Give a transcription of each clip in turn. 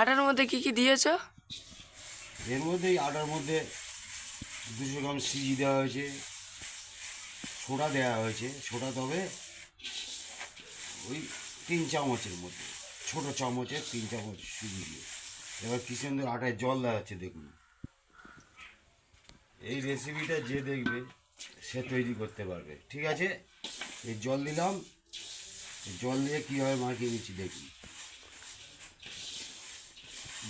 আটার মধ্যে কি কি দিয়েছ? এর মধ্যে আটার মধ্যে দুশো গ্রাম সিজি দেওয়া হয়েছে সোডা দেওয়া হয়েছে। সোডা তবে ওই তিন চামচের মধ্যে ছোট চামচের তিন চামচ সুজি দিয়ে। এবার কি সুন্দর আটায় জল দেওয়া হচ্ছে দেখুন। এই রেসিপিটা যে দেখবে সে তৈরি করতে পারবে। ঠিক আছে? এই জল দিলাম জল দিয়ে কীভাবে মাখিয়ে নিচ্ছি দেখুন।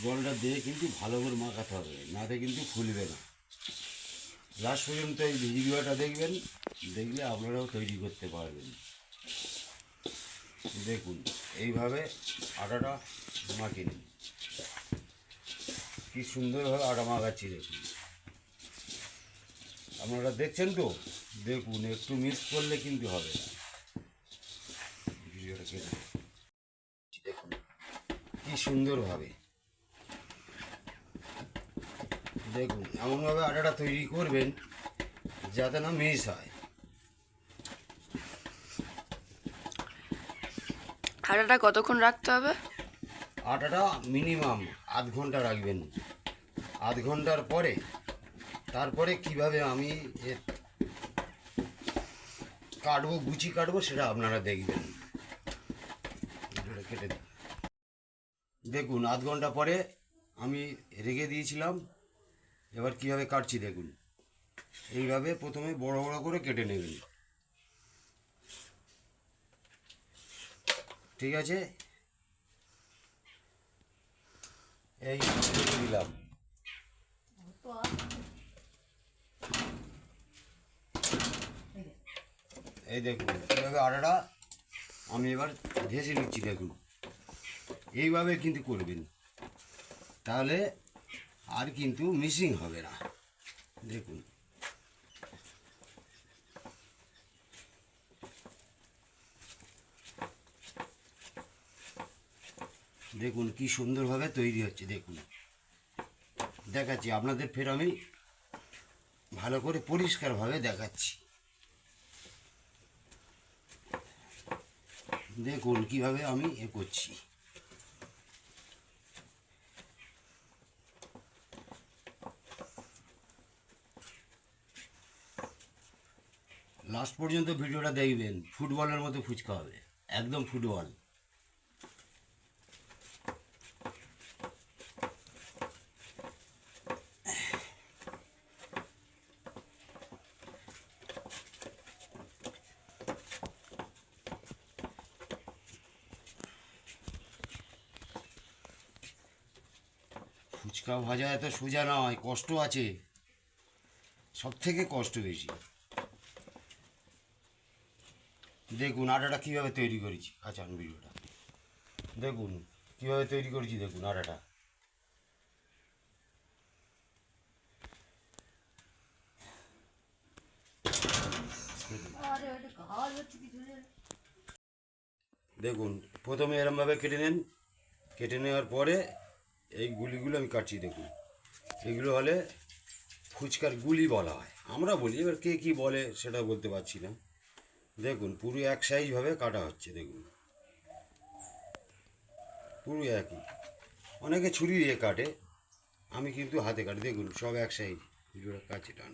জলটা দিয়ে কিন্তু ভালো করে মাখাতে হবে নাতে কিন্তু ফুলবে না। লাস্ট পর্যন্ত এই ভিডিওটা দেখবেন, দেখলে আপনারাও তৈরি করতে পারবেন। দেখুন, এইভাবে আটাটা মাখিয়ে নিন। কি সুন্দরভাবে আটা মাখাচ্ছি দেখুন। আপনারা দেখছেন তো? দেখুন, একটু মিস করলে কিন্তু হবে। দেখুন, কি সুন্দরভাবে। দেখুন এমনভাবে আটাটা তৈরি করবেন যাতে না মিস হয়। আটাটা কতক্ষণ রাখতে হবে? আটাটা মিনিমাম আধ ঘণ্টা রাখবেন। আধ ঘণ্টার পরে তারপরে কীভাবে আমি কাটবো গুচি কাটবো সেটা আপনারা দেখবেন। কেটে। দেখুন আধ ঘণ্টা পরে আমি রেখে দিয়েছিলাম। এবার কীভাবে কাটছি দেখুন। এইভাবে প্রথমে বড় বড় করে কেটে নেবেন। ঠিক আছে? এই দিলাম। এই দেখুন এইভাবে আটাটা আমি এবার ঘেঁষে নিচ্ছি দেখুন। এইভাবে কিন্তু করবেন। তাহলে আর কিন্তু মিসিং হবে না। দেখুন। দেখুন কি সুন্দরভাবে তৈরি হচ্ছে, দেখুন। দেখাচ্ছি, আপনাদের ফের আমি ভালো করে পরিষ্কারভাবে দেখাচ্ছি। দেখুন কীভাবে আমি এ করছি। লাস্ট পর্যন্ত ভিডিওটা দেখবেন, ফুটবলের মতো ফুচকা হবে, একদম ফুটবল। ফুচকা ভাজা এত সোজা নয়, কষ্ট আছে। সব থেকে কষ্ট বেশি। দেখুন আটাটা কীভাবে তৈরি করেছি। আচ্ছা ভিডিওটা দেখুন, কীভাবে তৈরি করেছি দেখুন আটাটা। দেখুন, প্রথমে এরমভাবে কেটে নেন। কেটে নেওয়ার পরে এই গুলিগুলো আমি কাটছি, দেখুন। এগুলো হলে ফুচকার গুলি বলা হয়। আমরা বলি, এবার কে কী বলে সেটা বলতে পারছি না। দেখুন পুরো এক সাইজভাবে কাটা হচ্ছে দেখুন। পুরো একই। অনেকে ছুরি দিয়ে কাটে আমি কিন্তু হাতে কাটি দেখুন সব এক সাইজ ভিডিওটা কাছে টান।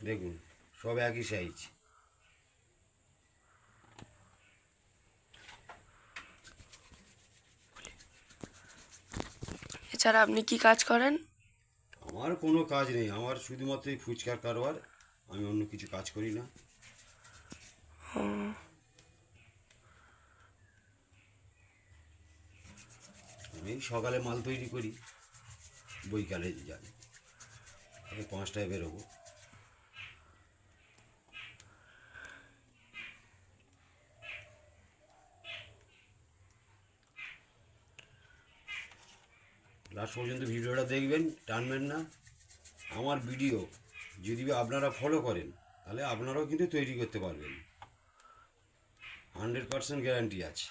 দেখুন সব একই সাইজ এছাড়া আপনি কি কাজ করেন? আমার কোনো কাজ নেই। আমার শুধুমাত্র এই ফুচকার কারবার। আমি অন্য কিছু কাজ করি না। আমি সকালে মাল তৈরি করি, বৈকালে যাই আমি পাঁচটায় বেরোবো। লাস্ট পর্যন্ত ভিডিওটা দেখবেন, টানবেন না। আমার ভিডিও যদি আপনারা ফলো করেন, তাহলে আপনারাও কিন্তু তৈরি করতে পারবেন। হান্ড্রেড পার্সেন্ট গ্যারান্টি আছে।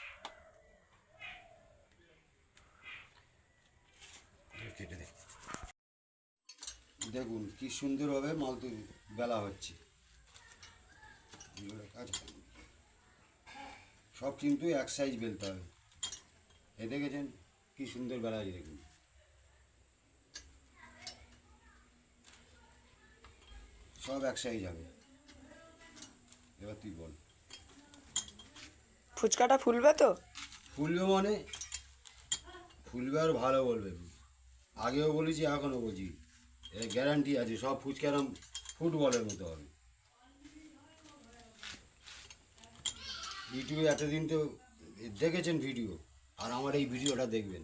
দেখুন, কি সুন্দরভাবে মাল তৈরি, বেলা হচ্ছে। সব কিন্তু এক সাইজ বেলতে হবে। এ দেখেছেন, কি সুন্দর বেলা আছে দেখুন। সব এক সাইজ যাবে এবার তুই বল। ফুচকাটা ফুলবে তো? ফুলবে মানে? ফুলবে আর ভালো বলবে। আগেও বলেছি, এখনও বলছি। এর গ্যারান্টি আছে, সব ফুচকারাম ফুটবলের মতো হবে। ইউটিউবে এতদিন তো দেখেছেন ভিডিও আর আমার এই ভিডিওটা দেখবেন।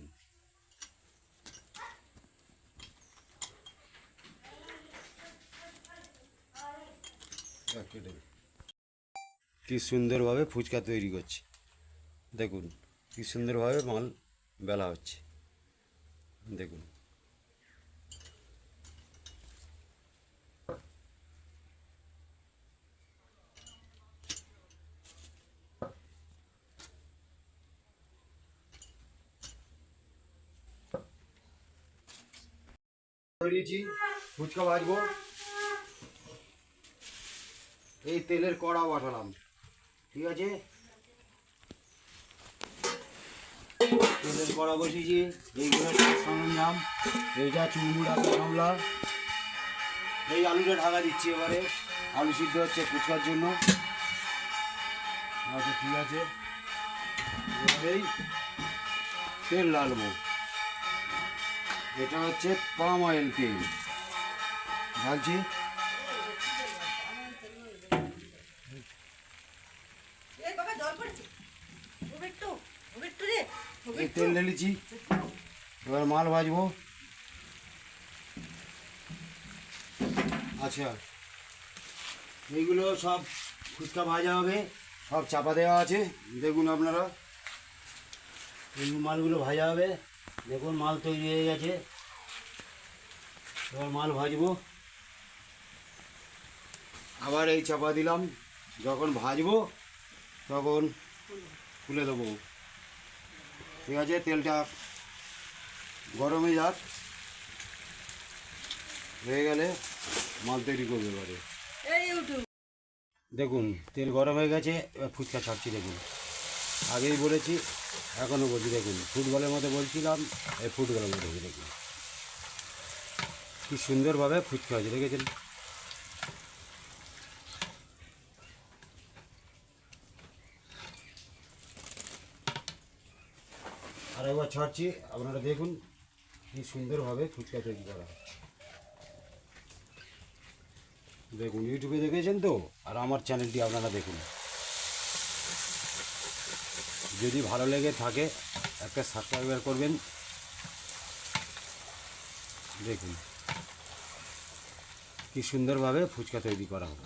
কেটে কি সুন্দরভাবে ফুচকা তৈরি করছে। দেখুন, কি সুন্দরভাবে মাল বেলা হচ্ছে। দেখুন। ফুচকা ভাজবো। এই তেলের কড়া বসালাম। ঠিক আছে? তেলের কড়া বসিয়েছি এইগুলো সরঞ্জাম। এইটা চুমুড়া কামলা। এই আলুটা ঢাকা দিচ্ছি এবারে। আলু সিদ্ধ হচ্ছে ফুচকার জন্য। আচ্ছা ঠিক আছে। এবারেই তেল ঢালবো। এটা হচ্ছে পাম অয়েল তেল। ঢালছি এ বাবা জল পড়েছে ওবে একটু ওবে একটু রে ওবে এই তেল ঢেলেছি এবার মাল ভাজবো। আচ্ছা। এইগুলো সব ফুচকা ভাজা হবে, সব চাপা দেওয়া আছে। দেখুন আপনারা। এই মালগুলো ভাজা হবে। দেখুন মাল তৈরি হয়ে গেছে। এবার মাল ভাজবো। আবার এই চাপা দিলাম। যখন ভাজবো, তখন খুলে দেবো। ঠিক আছে তেলটা গরমে যাক। হয়ে গেলে মাল তৈরি করবে এবারে। দেখুন তেল গরম হয়ে গেছে এবার ফুচকা ছাড়ছি দেখুন। আগেই বলেছি এখনও বলছি দেখুন ফুটবলের মতো বলছিলাম এই ফুটবলের মতো দেখুন। কি সুন্দরভাবে ফুচকা হয়েছে দেখেছেন? আর একবার ছাড়ছি, আপনারা দেখুন কি সুন্দরভাবে ফুচকা তৈরি করা হয়। দেখুন, ইউটিউবে দেখেছেন তো? আর আমার চ্যানেলটি আপনারা দেখুন। যদি ভালো লেগে থাকে, একটা সাবস্ক্রাইবার করবেন। দেখুন, কি সুন্দরভাবে ফুচকা তৈরি করা হবে।